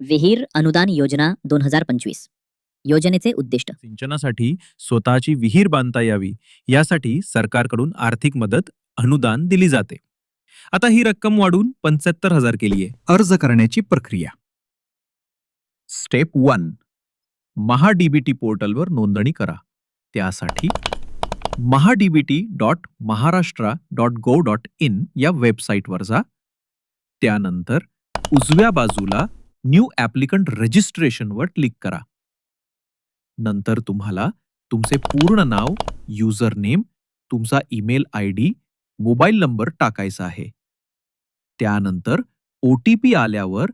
विहीर अनुदान योजना दोन हजार पंचवीस. योजनेचे उद्दिष्ट. सिंचनासाठी स्वतःची विहीर बांधता यावी. यासाठी सरकारकडून आर्थिक मदत अनुदान दिली जाते. आता ही रक्कम वाढून पंच्याहत्तर हजार केली आहे अर्ज करण्याची प्रक्रिया. स्टेप वन महाडीबीटी पोर्टलवर नोंदणी करा. त्यासाठी MahaDBT dot Maharashtra dot gov dot in या वेबसाईटवर जा. त्यानंतर उजव्या बाजूला न्यू ॲप्लिकंट रजिस्ट्रेशनवर क्लिक करा. नंतर तुम्हाला तुमचे पूर्ण नाव युजर नेम तुमचा email I D mobile number टाकायचा आहे. त्यानंतर ओ टी पी आल्यावर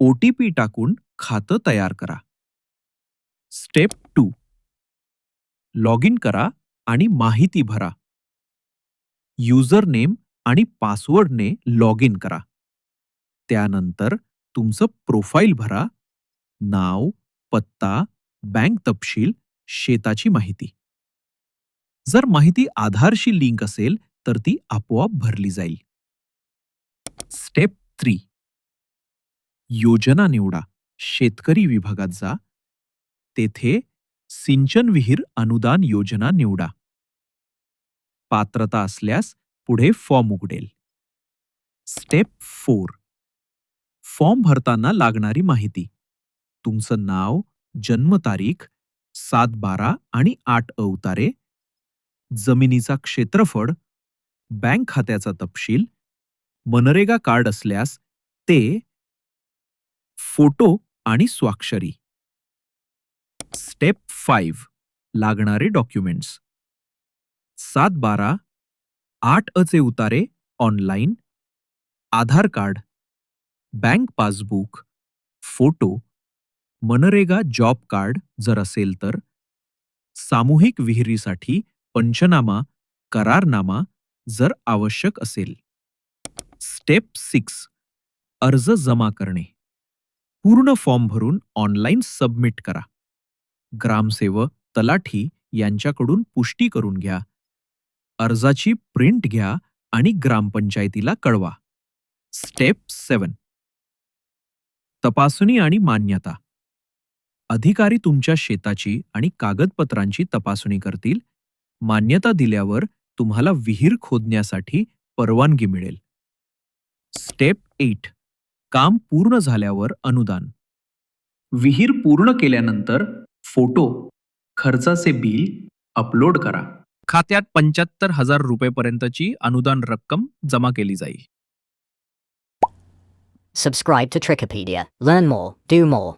ओ टी पी टाकून खातं तयार करा. Step to. लॉग इन करा आणि माहिती भरा. युजर नेम आणि पासवर्डने लॉग इन करा. त्यानंतर तुमचं प्रोफाईल भरा नाव पत्ता बँक तपशील शेताची माहिती. जर माहिती आधारशी लिंक असेल तर ती आपोआप भरली जाईल. Step three. योजना निवडा. शेतकरी विभागात जा. तेथे सिंचन विहीर अनुदान योजना निवडा. पात्रता असल्यास पुढे फॉर्म उघडेल. Step four. फॉर्म भरताना लागणारी माहिती. तुमचं नाव जन्मतारीख सात बारा आणि आठ अवतारे जमिनीचा क्षेत्रफळ बँक खात्याचा तपशील मनरेगा कार्ड असल्यास ते फोटो आणि स्वाक्षरी. स्टेप फाईव्ह लागणारे डॉक्युमेंट्स. सात बारा आठ अचे उतारे online Aadhaar card bank passbook photo MNREGA job card जर असेल तर सामूहिक विहिरीसाठी पंचनामा करारनामा जर आवश्यक असेल. स्टेप सिक्स अर्ज जमा करणे. पूर्ण फॉर्म भरून ऑनलाईन सबमिट करा. ग्रामसेवक तलाठी यांच्याकडून पुष्टी करून घ्या. अर्जाची प्रिंट घ्या आणि ग्रामपंचायतीला कळवा. स्टेप सेवन तपासणी आणि मान्यता. अधिकारी तुमच्या शेताची आणि कागदपत्रांची तपासणी करतील. मान्यता दिल्यावर तुम्हाला विहीर खोदण्यासाठी परवानगी मिळेल. Step eight. काम पूर्ण झाल्यावर अनुदान. विहीर पूर्ण केल्यानंतर फोटो खर्चाचे बिल अपलोड करा. खात्यात पंच्याहत्तर हजार रुपयेपर्यंतची अनुदान रक्कम जमा केली जाईल. Subscribe to Trickopedia. Learn more, do more.